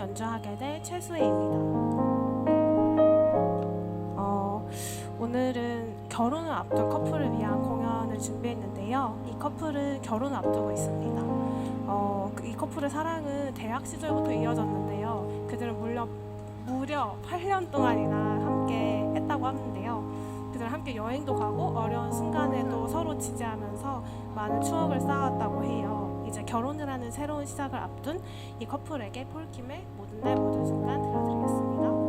연주하게 될 최수혜입니다. 어, 오늘은 결혼을 앞둔 커플을 위한 공연을 준비했는데요. 이 커플은 결혼을 앞두고 있습니다. 어, 그이 커플의 사랑은 대학 시절부터 이어졌는데요. 그들은 무려, 무려 8년 동안이나 함께 했다고 하는데요. 그들은 함께 여행도 가고 어려운 순간에도 서로 지지하면서 많은 추억을 쌓았다고 해요. 하는 새로운 시작을 앞둔 이 커플에게 폴킴의 모든 날 모든 순간 들려드리겠습니다.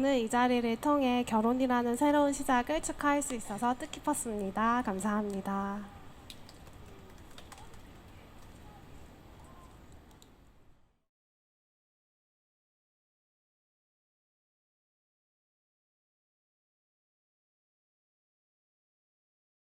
오늘 이 자리를 통해 결혼이라는 새로운 시작을 축하할 수 있어서 뜻깊었습니다. 감사합니다.